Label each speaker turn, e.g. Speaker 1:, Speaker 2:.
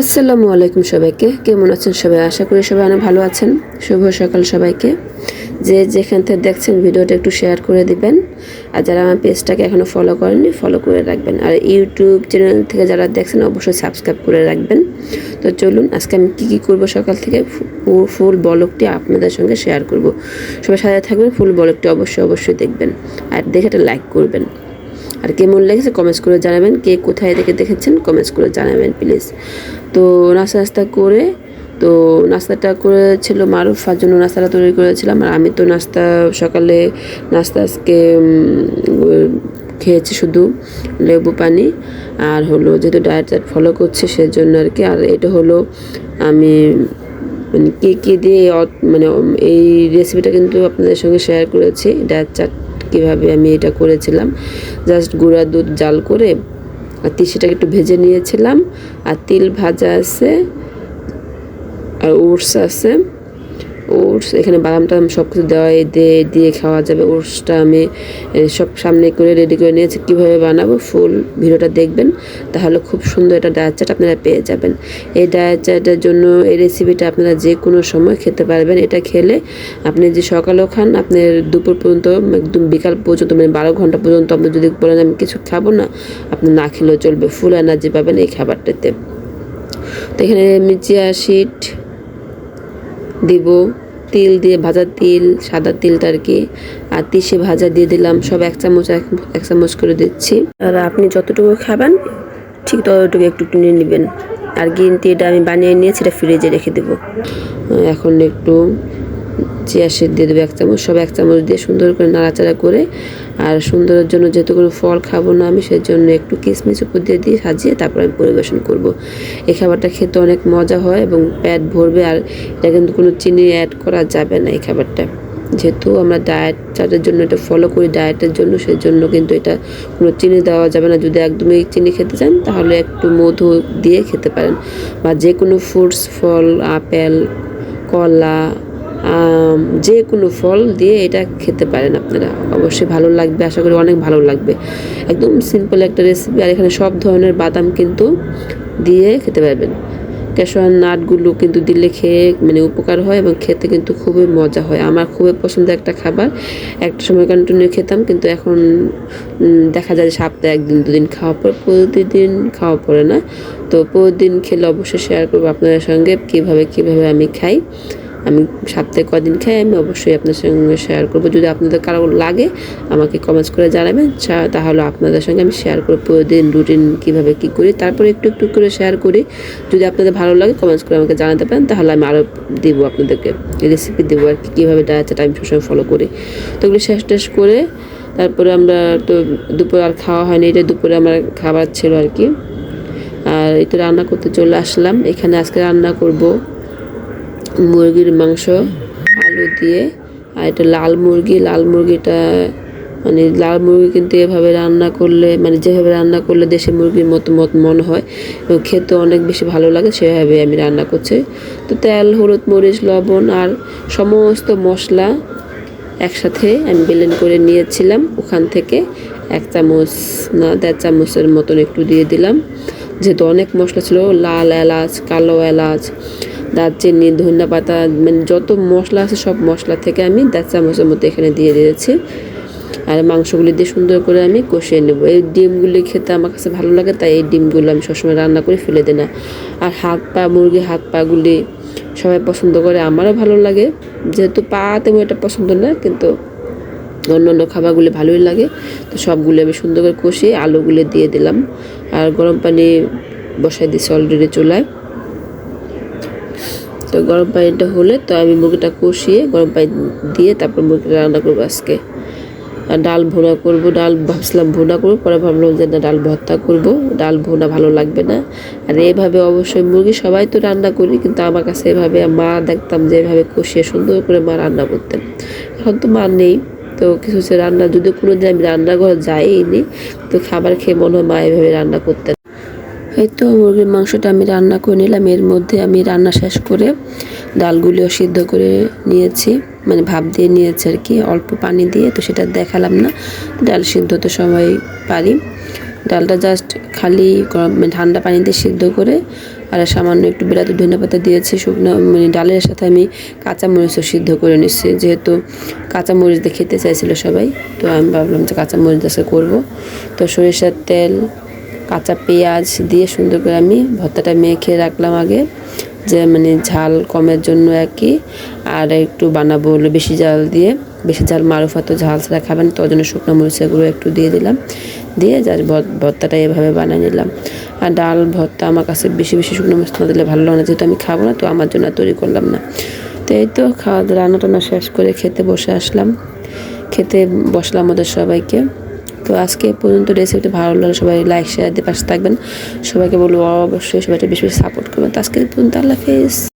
Speaker 1: আসসালামু আলাইকুম সবাইকে। কেমন আছেন সবাই? আশা করি সবাই অনেক ভালো আছেন। শুভ সকাল সবাইকে। যে যেখান থেকে দেখছেন ভিডিওটা একটু শেয়ার করে দিবেন। আর যারা আমার পেজটাকে এখনও ফলো করেননি ফলো করে রাখবেন। আর ইউটিউব চ্যানেল থেকে যারা দেখছেন, অবশ্যই সাবস্ক্রাইব করে রাখবেন। তো চলুন, আজকে আমি কী কী করব সকাল থেকে? ফুল বলকটি আপনাদের সঙ্গে শেয়ার করব। সবাই সাথে থাকবেন, ফুল বলকটি অবশ্যই অবশ্যই দেখবেন। আর দেখে একটা লাইক করবেন। আর কেমন লেগেছে কমেন্টস করে জানাবেন। কে কোথায় থেকে দেখেছেন কমেন্টস করে জানাবেন প্লিজ তো নাস্তা নাস্তা করে, তো নাস্তাটা করেছিল মারুফার জন্য নাস্তাটা তৈরি করেছিলাম। আর আমি তো নাস্তা, সকালে নাস্তা আজকে খেয়েছি শুধু লেবু পানি। আর হলো যেহেতু ডায়েট ফলো করছি, সেজন্য আর কি। আর এটা হলো আমি মানে কী কী দিয়ে মানে এই রেসিপিটা কিন্তু আপনাদের সঙ্গে শেয়ার করেছি ডায়েট চাট কীভাবে আমি এটা করেছিলাম। জাস্ট গুঁড়া দুধ জাল করে আর তিসিটাকে একটু ভেজে নিয়েছিলাম। আর তিল ভাজা আছে, আর ওটস আছে। ওটস, এখানে বাদাম টাদাম সব কিছু দেওয়া দিয়ে দিয়ে খাওয়া যাবে। ওটসটা আমি সব সামনে করে রেডি করে নিয়েছি। কীভাবে বানাবো ফুল ভিডিওটা দেখবেন। তাহলে খুব সুন্দর একটা ডায়েট চাট আপনারা পেয়ে যাবেন। এই ডায়েট চাটের জন্য, এই রেসিপিটা আপনারা যে কোনো সময় খেতে পারবেন। এটা খেলে আপনি যে সকালেও খান, আপনার দুপুর পর্যন্ত, একদম বিকাল পর্যন্ত মানে বারো ঘণ্টা পর্যন্ত আপনি যদি বলেন আমি কিছু খাব না, আপনি না খেলেও চলবে। ফুল এনার্জি পাবেন এই খাবারটাতে। তো এখানে আমি চিয়া শিট দিব। তিল দিয়ে ভাজা তিল, সাদা তিলটা আর কি। আর তিসে ভাজা দিয়ে দিলাম, সব এক চামচ এক চামচ করে দিচ্ছি। আর আপনি যতটুকু খাবেন, ঠিক ততটুকু একটু একটু নিয়ে নেবেন। আর গ্রিন টিটা আমি বানিয়ে নিয়ে সেটা ফ্রিজে রেখে দেবো। এখন একটু চিয়া সিড দিয়ে দেবো এক চামচ সব এক চামচ দিয়ে সুন্দর করে নাড়াচাড়া করে আর সুন্দরের জন্য যেহেতু কোনো ফল খাব না আমি, সেজন্য একটু কিশমিশ উপর দিয়ে দিয়ে সাজিয়ে তারপর আমি পরিবেশন করব। এই খাবারটা খেতে অনেক মজা হয় এবং পেট ভরবে আর এটা কিন্তু কোনো চিনি অ্যাড করা যাবে না এই খাবারটা। যেহেতু আমরা ডায়েট চার্টের জন্য এটা ফলো করি ডায়েটের জন্য সেই জন্য কিন্তু এটা কোনো চিনি দেওয়া যাবে না। যদি একদমই চিনি খেতে চান, তাহলে একটু মধু দিয়ে খেতে পারেন বা যে কোনো ফ্রুটস ফল, আপেল, কলা যে কোনো ফল দিয়ে এটা খেতে পারেন আপনারা। অবশ্যই ভালো লাগবে, আশা করি অনেক ভালো লাগবে। একদম সিম্পল একটা রেসিপি আর এখানে সব ধরনের বাদাম কিন্তু দিয়ে খেতে পারবেন। ক্যাশোয়ার নাটগুলো কিন্তু দিলে খেয়ে মানে উপকার হয় এবং খেতে কিন্তু খুবই মজা হয়। আমার খুবই পছন্দের একটা খাবার। একটা সময় কন্টিনিউ খেতাম, কিন্তু এখন দেখা যায় সপ্তাহে একদিন, দুদিন খাওয়া পরে, প্রতিদিন খাওয়া পড়ে না। তো প্রতিদিন খেলে অবশ্যই শেয়ার করব আপনাদের সঙ্গে, কীভাবে কীভাবে আমি খাই। আমি সপ্তাহে কদিন খাই আমি অবশ্যই আপনার সঙ্গে শেয়ার করব। যদি আপনাদের কারও লাগে, আমাকে কমেন্টস করে জানাবেন। তাহলে আপনাদের সঙ্গে আমি শেয়ার করব প্রতিদিন রুটিন কীভাবে কী করি, তারপরে একটু একটু করে শেয়ার করি। যদি আপনাদের ভালো লাগে কমেন্টস করে আমাকে জানাতে পারেন, তাহলে আমি আরও দিব আপনাদেরকে। রেসিপি দেবো আর কি, কীভাবে ডায়েট আমি সবসময় ফলো করি। তো এগুলো শেষ টেস করে, তারপরে আমরা তো দুপুরে আর খাওয়া হয়নি, এটা দুপুরে আমার খাবার ছিল আর কি। আর এটা রান্না করতে চলে আসলাম। এখানে আজকে রান্না করব মুরগির মাংস, আলু দিয়ে, আর এটা লাল মুরগি, লাল মুরগিটা মানে লাল মুরগি কিন্তু এভাবে রান্না করলে মানে যেভাবে রান্না করলে দেশি মুরগির মতো মত মনে হয়, এবং খেতে অনেক বেশি ভালো লাগে সেভাবে আমি রান্না করছি। তো তেল, হলুদ, মরিচ, লবণ আর সমস্ত মশলা একসাথে আমি বেলেন করে নিয়েছিলাম। ওখান থেকে এক চামচ না, দেড় চামচের মতন একটু দিয়ে দিলাম। যেহেতু অনেক মশলা ছিল, লাল এলাচ, কালো এলাচ দারচিনি ধনিয়া পাতা মানে যত মশলা আছে সব মশলা থেকে আমি দেড় চামচের মতো এখানে দিয়ে দিয়েছি। আর মাংসগুলি দিয়ে সুন্দর করে আমি কষিয়ে নেব। এই ডিমগুলি খেতে আমার কাছে ভালো লাগে, তাই এই ডিমগুলো আমি সবসময় রান্না করে ফেলে দিই না। আর হাত পা, মুরগি হাত পাগুলি সবাই পছন্দ করে, আমারও ভালো লাগে। যেহেতু পা তেমন এটা পছন্দ না, কিন্তু অন্য অন্য খাবারগুলি ভালোই লাগে। তো সবগুলো আমি সুন্দর করে কষিয়ে আলুগুলো দিয়ে দিলাম। আর গরম পানি বসাই দিয়েছি অলরেডি চুলায়। তো গরম পানিটা হলে তো আমি মুরগিটা কষিয়ে গরম পানি দিয়ে তারপর মুরগিটা রান্না করব আজকে। আর ডাল ভুনা করব, ডাল ভাবছিলাম ভুনা করব, পরে ভাবলাম যে না, ডাল ভর্তা করব। ডাল ভুনা ভালো লাগবে না। আর এভাবে অবশ্যই মুরগি সবাই তো রান্না করি, কিন্তু আমার কাছে এভাবে মা দেখতাম যে এভাবে কষিয়ে সুন্দর করে মা রান্না করতেন। এখন তো মা নেই, তো কিছু রান্না যদি কোনো দিন আমি রান্নাঘরে যাইনি তো খাবার খেয়ে মনে হয় মা এভাবে রান্না করতেন। এই তো মুরগির মাংসটা আমি রান্না করে নিলাম। এর মধ্যে আমি রান্না শেষ করে ডালগুলিও সিদ্ধ করে নিয়েছি। মানে ভাপ দিয়ে নিয়েছি আর কি। অল্প পানি দিয়ে তো সেটা দেখালাম না। ডাল সিদ্ধ তো সময় পারি। ডালটা জাস্ট খালি মানে ঠান্ডা পানিতে সিদ্ধ করে আর সামান্য একটু বিলাতি ধনে পাতা দিয়েছি, শুকনো মানে ডালের সাথে আমি কাঁচা মরিচও সিদ্ধ করে নিচ্ছি যেহেতু কাঁচা মরিচ দিয়ে খেতে চাইছিল সবাই, তো আমি ভাবলাম যে কাঁচা মরিচ দিয়ে করব। তো সরিষার তেল কাঁচা পেঁয়াজ দিয়ে সুন্দর করে আমি ভর্তাটা মেখে রাখলাম আগে। যে মানে ঝাল কমের জন্য কি আর একটু বানাবো হলো বেশি ঝাল দিয়ে। বেশি ঝাল মারুফা তো ঝাল ছাড়া খাবেন তো জন্য শুকনো মরিচগুলো একটু দিয়ে দিলাম। দিয়ে যার ভর্তাটা এভাবে বানিয়ে নিলাম। আর ডাল ভর্তা আমার কাছে বেশি বেশি শুকনো মরিচ না দিলে ভালো লাগে না, যেহেতু আমি খাব না, তো আমার জন্য তৈরি করলাম না। তো এই তো খাওয়া রান্না টান্না শেষ করে খেতে বসে আসলাম। খেতে বসলাম ওদের সবাইকে। তো আজকে পর্যন্ত রেসিপিটা ভালো লাগলে, সবাই লাইক শেয়ার দিয়ে পাশে থাকবেন। সবাইকে বলব অবশ্যই সবাইকে বেশি বেশি সাপোর্ট করবেন। তো আজকে পর্যন্ত আল্লাহ হাফেজ।